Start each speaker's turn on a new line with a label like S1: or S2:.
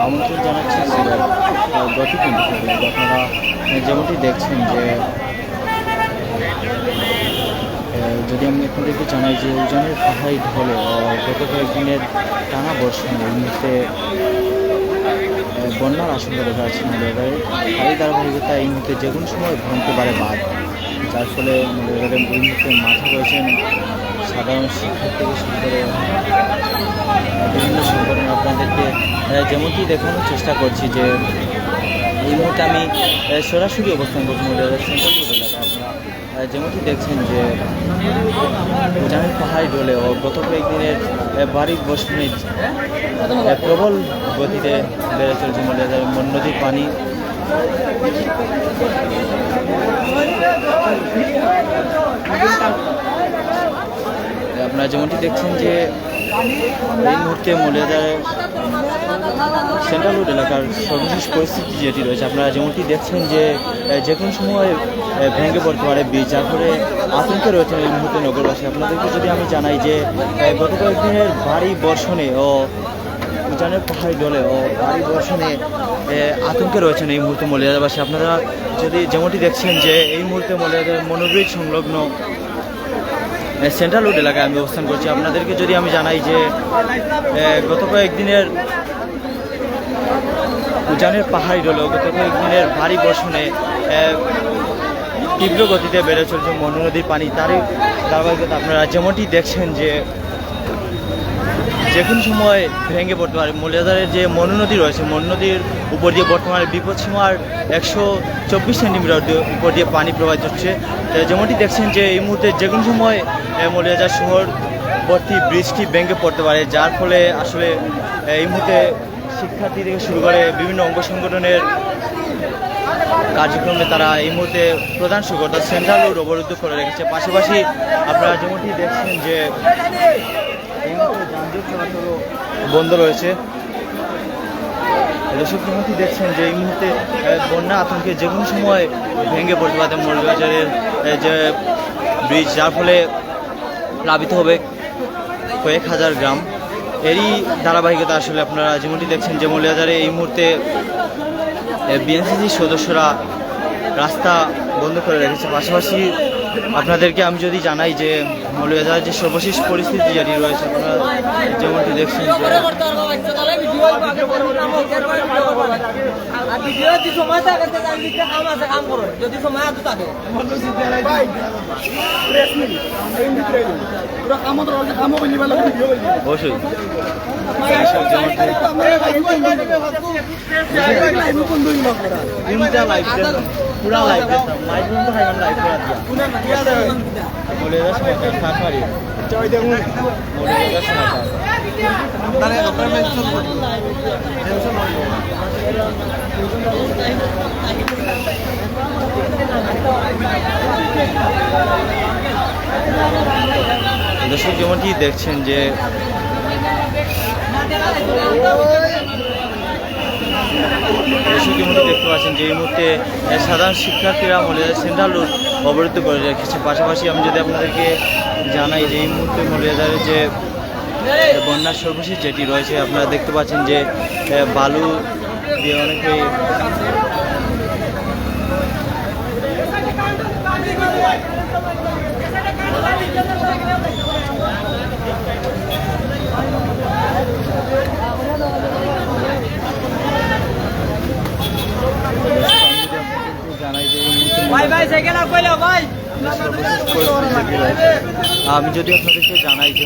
S1: আমন্ত্রণ জানাচ্ছি সিরিয়াল আপনারা যেমনটি দেখছেন যে যদি আমি আপনাদেরকে জানাই যে উজানের পাহাড়ি ঢলে গত কয়েকদিনের টানা বর্ষণ, এই মুহূর্তে বন্যার আশঙ্কা দেখা যাচ্ছে তারই ধারাবাহিকতা এই মুহূর্তে যে কোনো সময় ভাঙতে পারে বাদ যার ফলে এই মুহূর্তে মাঠে রয়েছেন সাধারণ শিক্ষার্থী থেকে শুরু করে বিভিন্ন সংগঠন আপনাদেরকে যেমনটি দেখানোর চেষ্টা করছি যে এই মুহূর্তে আমি সরাসরি অবস্থান করছি সেন্ট্রাল রোড এলাকায়। আপনারা যেমনটি দেখছেন যে উজানের পাহাড়ি ডলে ও গত কয়েকদিনের বাড়ি বর্ষণে প্রবল গতিতে বেড়ে চলছে মন নদীর পানি। আপনারা যেমনটি দেখছেন যে এই মুহূর্তে মূল্যবাজারে সেন্ট্রাল রোড এলাকার সর্বশেষ পরিস্থিতি যেটি রয়েছে, আপনারা যেমনটি দেখছেন যে যে কোনো সময় ভেঙে পড়তে পারে বীজ যার ফলে আতঙ্কে রয়েছে এই মুহূর্তে নগরবাসী। আপনাদেরকে যদি আমি জানাই যে গত কয়েকদিনের ভারী বর্ষণে ও উজানের পাহাড়ি ডলে ও ভারী বর্ষণে আতঙ্কে রয়েছেন এই মুহূর্তে মলিয়াদাবাসী আপনারা যদি যেমনটি দেখছেন যে এই মুহূর্তে মলিয়াদের মনোব্রিজ সংলগ্ন সেন্ট্রাল রোড এলাকায় আমি অবস্থান করছি। আপনাদেরকে যদি আমি জানাই যে গত কয়েকদিনের উজানের পাহাড়ি ডলে গত কয়েকদিনের ভারী বর্ষণে তীব্র গতিতে বেড়ে চলছে মনু নদীর পানি। তারই ধারাবাহিকতা আপনারা যেমনটি দেখছেন যে যে কোনো সময় ভেঙে পড়তে পারে। মলিয়াদারের যে মনু নদী রয়েছে মনু নদীর উপর দিয়ে বর্তমানে বিপদসীমার একশো চব্বিশ সেন্টিমিটার উপর দিয়ে পানি প্রবাহিত হচ্ছে। যেমনটি দেখছেন যে এই মুহূর্তে যে কোনো সময় আহ, মলিয়াদার শহরবর্তী ব্রিজটি ভেঙে পড়তে পারে যার ফলে আসলে এই মুহূর্তে শিক্ষার্থী থেকে শুরু করে বিভিন্ন অঙ্গ সংগঠনের কার্যক্রমে তারা এই মুহূর্তে প্রধান সড়ক অর্থাৎ সেন্ট্রাল রোড অবরুদ্ধ করে রেখেছে। পাশাপাশি আপনারা যেমনটি দেখছেন যে এই মুহূর্তে যানজট চলাচলও বন্ধ রয়েছে। দর্শক যেমনটি দেখছেন যে এই মুহূর্তে বন্যা আতঙ্কে যে কোনো সময় ভেঙে পড়তে পারে মৌলবাজারের যে ব্রিজ, যার ফলে প্লাবিত হবে কয়েক হাজার গ্রাম। এরই ধারাবাহিকতা আসলে আপনারা যেমনটি দেখছেন যে মৌলবাজারে এই মুহূর্তে বিএনসিসির সদস্যরা রাস্তা বন্ধ করে রেখেছে। পাশাপাশি আপনাদেরকে আমি যদি জানাই যে মৌলবাজারের যে সর্বশেষ পরিস্থিতি যেটি রয়েছে আপনারা যেমনটি দেখছেন
S2: আর ভিডিও যদি সময় থাকে তো আমি দিতে কাম আছে কাম করো সময় থাকে পুরো রয়েছে কামও বলি বলি
S1: অবশ্যই তিনটা লাইভ পুরা লাইভ মাইক বন্ধ হয় লাইভ করা দিয়া মৌলবাজার সমাচার সাতমারি মৌলবাজার সমাচার দর্শক যেমনটি দেখছেন যে যেমনটি দেখতে পাচ্ছেন যে এই মুহূর্তে সাধারণ শিক্ষার্থীরা মৌলিয়া সেন্ট্রাল রোড অবরুদ্ধ করে রেখেছে পাশাপাশি আমি যদি আপনাদেরকে জানাই যে এই মুহূর্তে মৌলিয়াদারের যে বন্যার সর্বশেষ যেটি রয়েছে আপনারা দেখতে পাচ্ছেন যে বালু দিয়ে অনেকেই জানাই যে এই মুহূর্তে
S2: ভাই ভাই সাইকেল আর কইলো ভাই
S1: সর্বশেষ পরিস্থিতি যেটি রয়েছে। আমি যদি আপনাদেরকে জানাই যে